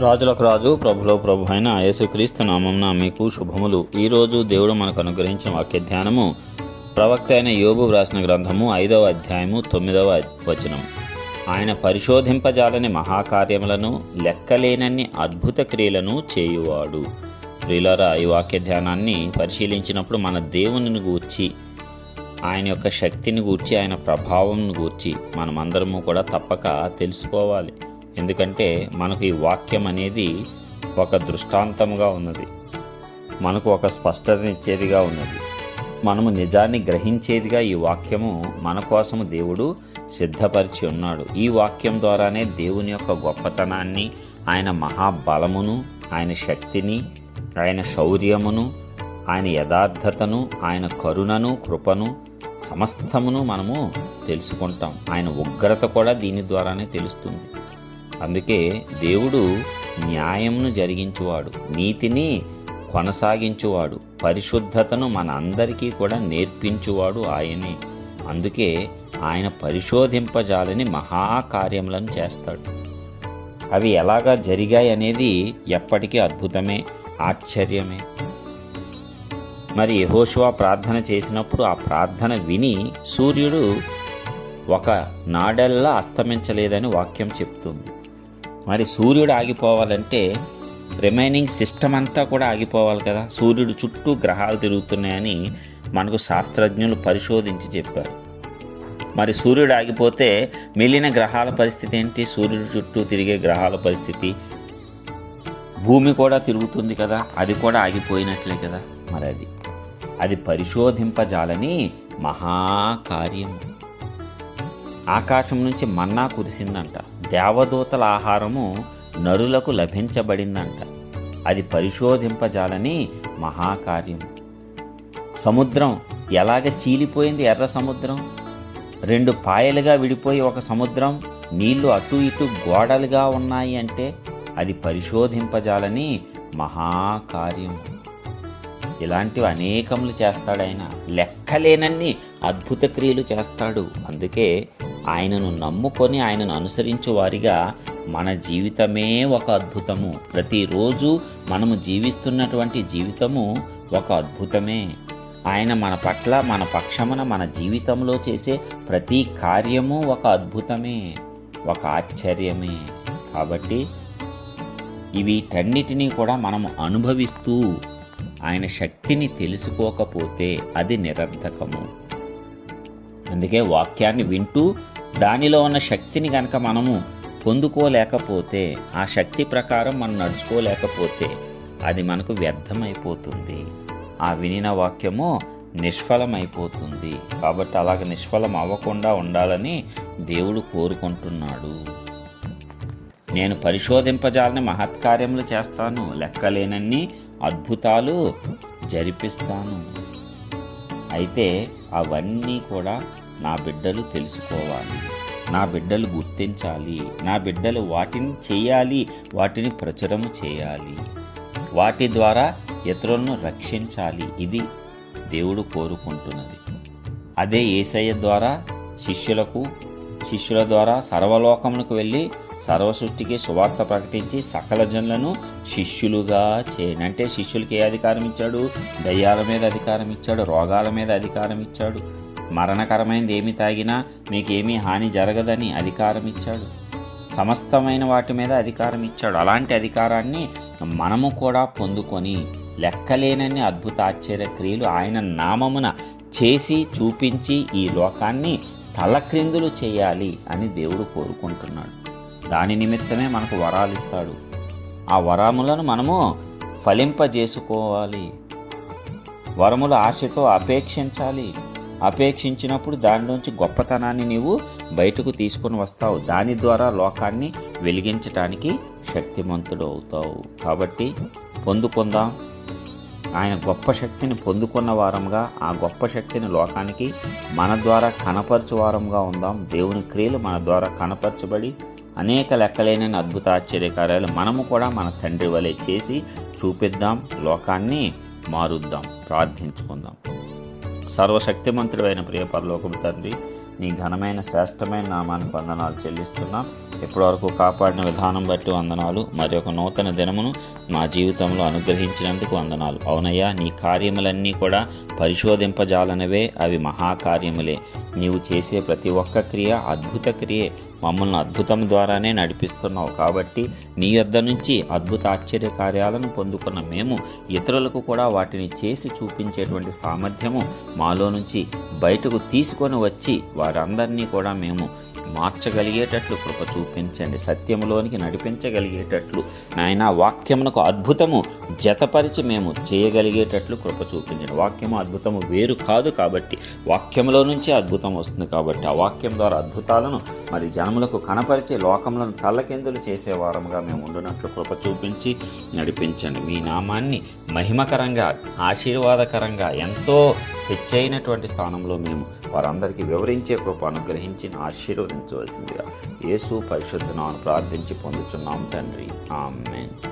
రాజులకు రాజు ప్రభులో ప్రభు అయిన యేసుక్రీస్తు నామంన మీకు శుభములు. ఈరోజు దేవుడు మనకు అనుగ్రహించిన వాక్య ధ్యానము ప్రవక్త అయిన యోగు వ్రాసిన గ్రంథము ఐదవ అధ్యాయము తొమ్మిదవ వచనం. ఆయన పరిశోధింపజాలని మహాకార్యములను లెక్కలేనన్ని అద్భుత క్రియలను చేయువాడు. ప్రియులారా ఈ వాక్య ధ్యానాన్ని పరిశీలించినప్పుడు మన దేవునిని గూర్చి ఆయన యొక్క శక్తిని గూర్చి ఆయన ప్రభావంను గూర్చి మనమందరము కూడా తప్పక తెలుసుకోవాలి. ఎందుకంటే మనకు ఈ వాక్యం అనేది ఒక దృష్టాంతముగా ఉన్నది. మనకు ఒక స్పష్టతనిచ్చేదిగా ఉన్నది. మనము నిజాన్ని గ్రహించేదిగా ఈ వాక్యము మన కోసము దేవుడు సిద్ధపరిచి ఉన్నాడు. ఈ వాక్యం ద్వారానే దేవుని యొక్క గొప్పతనాన్ని ఆయన మహాబలమును ఆయన శక్తిని ఆయన శౌర్యమును ఆయన యథార్థతను ఆయన కరుణను కృపను సమస్తమును మనము తెలుసుకుంటాం. ఆయన ఉగ్రత కూడా దీని ద్వారానే తెలుస్తుంది. అందుకే దేవుడు న్యాయంను జరిగించువాడు నీతిని కొనసాగించువాడు పరిశుద్ధతను మన అందరికీ కూడా నేర్పించువాడు ఆయనే. అందుకే ఆయన పరిశోధింపజాలని మహాకార్యములను చేస్తాడు. అవి ఎలాగా జరిగాయి అనేది ఎప్పటికీ అద్భుతమే ఆశ్చర్యమే. మరి యహోషువా ప్రార్థన చేసినప్పుడు ఆ ప్రార్థన విని సూర్యుడు ఒక నాడెల్లా అస్తమించలేదని వాక్యం చెప్తుంది. మరి సూర్యుడు ఆగిపోవాలంటే రిమైనింగ్ సిస్టమ్ అంతా కూడా ఆగిపోవాలి కదా. సూర్యుడు చుట్టూ గ్రహాలు తిరుగుతున్నాయని మనకు శాస్త్రజ్ఞులు పరిశోధించి చెప్పారు. మరి సూర్యుడు ఆగిపోతే మిగిలిన గ్రహాల పరిస్థితి ఏంటి? సూర్యుడు చుట్టూ తిరిగే గ్రహాల పరిస్థితి. భూమి కూడా తిరుగుతుంది కదా. అది కూడా ఆగిపోయినట్లే కదా మరి అది. అది పరిశోధింపజాలని మహాకార్యం. ఆకాశం నుంచి మన్నా కురిసిందంట. దేవదూతల ఆహారము నరులకు లభించబడిందంట. అది పరిశోధింపజాలని మహాకార్యం. సముద్రం ఎలాగ చీలిపోయింది ఎర్ర సముద్రం? రెండు పాయలుగా విడిపోయి ఒక సముద్రం నీళ్ళు అటు ఇటు గోడలుగా ఉన్నాయి అంటే అది పరిశోధింపజాలని మహాకార్యం. ఇలాంటివి అనేకములు చేస్తాడు ఆయన లెక్కలేనన్ని అద్భుత క్రియలు చేస్తాడు. అందుకే ఆయనను నమ్ముకొని ఆయనను అనుసరించు వారిగా మన జీవితమే ఒక అద్భుతము. ప్రతిరోజు మనము జీవిస్తున్నటువంటి జీవితము ఒక అద్భుతమే. ఆయన మన పట్ల మన పక్షమున మన జీవితంలో చేసే ప్రతి కార్యము ఒక అద్భుతమే ఒక ఆశ్చర్యమే. కాబట్టి వీటన్నిటినీ కూడా మనము అనుభవిస్తూ ఆయన శక్తిని తెలుసుకోకపోతే అది నిరర్ధకము అందుకే వాక్యాన్ని వింటూ దానిలో ఉన్న శక్తిని కనుక మనము పొందుకోలేకపోతే ఆ శక్తి ప్రకారం మనం నడుచుకోలేకపోతే అది మనకు వ్యర్థమైపోతుంది. ఆ వినిన వాక్యము నిష్ఫలమైపోతుంది. కాబట్టి అలాగ నిష్ఫలం అవ్వకుండా ఉండాలని దేవుడు కోరుకుంటున్నాడు. నేను పరిశోధింపజాలని మహత్కార్యములు చేస్తాను. లెక్కలేనన్ని అద్భుతాలు జరిపిస్తాను. అయితే అవన్నీ కూడా నా బిడ్డలు తెలుసుకోవాలి. నా బిడ్డలు గుర్తించాలి. నా బిడ్డలు వాటిని చేయాలి. వాటిని ప్రచురము చేయాలి. వాటి ద్వారా ఇతరులను రక్షించాలి. ఇది దేవుడు కోరుకుంటున్నది. అదే ఏసయ్య ద్వారా శిష్యులకు శిష్యుల ద్వారా సర్వలోకములకు వెళ్ళి సర్వసృష్టికి సువార్త ప్రకటించి సకల జనులను శిష్యులుగా చేయండి. అంటే శిష్యులకి ఏ అధికారం ఇచ్చాడు దయ్యాల మీద అధికారం ఇచ్చాడు రోగాల మీద అధికారం ఇచ్చాడు మరణకరమైనది ఏమి తాగినా మీకేమీ హాని జరగదని అధికారం ఇచ్చాడు సమస్తమైన వాటి మీద అధికారం ఇచ్చాడు అలాంటి అధికారాన్ని మనము కూడా పొందుకొని లెక్కలేనన్ని అద్భుత ఆశ్చర్య క్రియలు ఆయన నామమున చేసి చూపించి ఈ లోకాన్ని తలక్రిందులు చేయాలి అని దేవుడు కోరుకుంటున్నాడు. దాని నిమిత్తమే మనకు వరాలు ఇస్తాడు. ఆ వరములను మనము ఫలింపజేసుకోవాలి. వరముల ఆశతో అపేక్షించాలి. అపేక్షించినప్పుడు దానిలోంచి గొప్పతనాన్ని నీవు బయటకు తీసుకొని వస్తావు. దాని ద్వారా లోకాన్ని వెలిగించటానికి శక్తిమంతుడు అవుతావు. కాబట్టి పొందుకుందాం. ఆయన గొప్ప శక్తిని పొందుకున్న వారంగా ఆ గొప్ప శక్తిని లోకానికి మన ద్వారా కనపరచు వారంగా ఉందాం. దేవుని క్రియలు మన ద్వారా కనపరచబడి అనేక లెక్కలేని అద్భుత ఆశ్చర్యకార్యాలు మనము కూడా మన తండ్రి వలె చేసి చూపిద్దాం. లోకాన్ని మారుద్దాం. ప్రార్థించుకుందాం. సర్వశక్తిమంతుడైన ప్రియ పరలోకం తండ్రి నీ ఘనమైన శ్రేష్టమైన నామానికి వందనాలు చెల్లిస్తున్నాం. ఇప్పటివరకు కాపాడిన విధానం బట్టి వందనాలు. మరి ఒక నూతన దినమును మా జీవితంలో అనుగ్రహించినందుకు వందనాలు. అవునయ్యా నీ కార్యములన్నీ కూడా పరిశోధింపజాలనవే అవి మహాకార్యములే. నీవు చేసే ప్రతి ఒక్క క్రియ అద్భుత క్రియే. మమ్మల్ని అద్భుతం ద్వారానే నడిపిస్తున్నావు కాబట్టి నీ యొద్ద నుంచి అద్భుత ఆశ్చర్య కార్యాలను పొందుకున్న మేము ఇతరులకు కూడా వాటిని చేసి చూపించేటువంటి సామర్థ్యము మాలో నుంచి బయటకు తీసుకొని వచ్చి వారందరినీ కూడా మేము మార్చగలిగేటట్లు కృప చూపించండి. సత్యములోనికి నడిపించగలిగేటట్లు. నాయన వాక్యమునకు అద్భుతము జతపరిచి మేము చేయగలిగేటట్లు కృప చూపించండి. వాక్యము అద్భుతము వేరు కాదు కాబట్టి వాక్యములో నుంచి అద్భుతం వస్తుంది కాబట్టి ఆ వాక్యం ద్వారా అద్భుతాలను మరి జనములకు కనపరిచే లోకములను తల్లకిందులు చేసే వారముగా మేము ఉండునట్లు కృప చూపించి నడిపించండి. మీ నామాన్ని మహిమకరంగా ఆశీర్వాదకరంగా ఎంతో హెచ్చైనటువంటి స్థానంలో మేము వారందరికీ వివరించే కృప అనుగ్రహించి ఆశీర్వదించవలసిందిగా యేసు పరిశుద్ధనాన్ని ప్రార్థించి పొందుతున్నాం తండ్రి. ఆమెన్.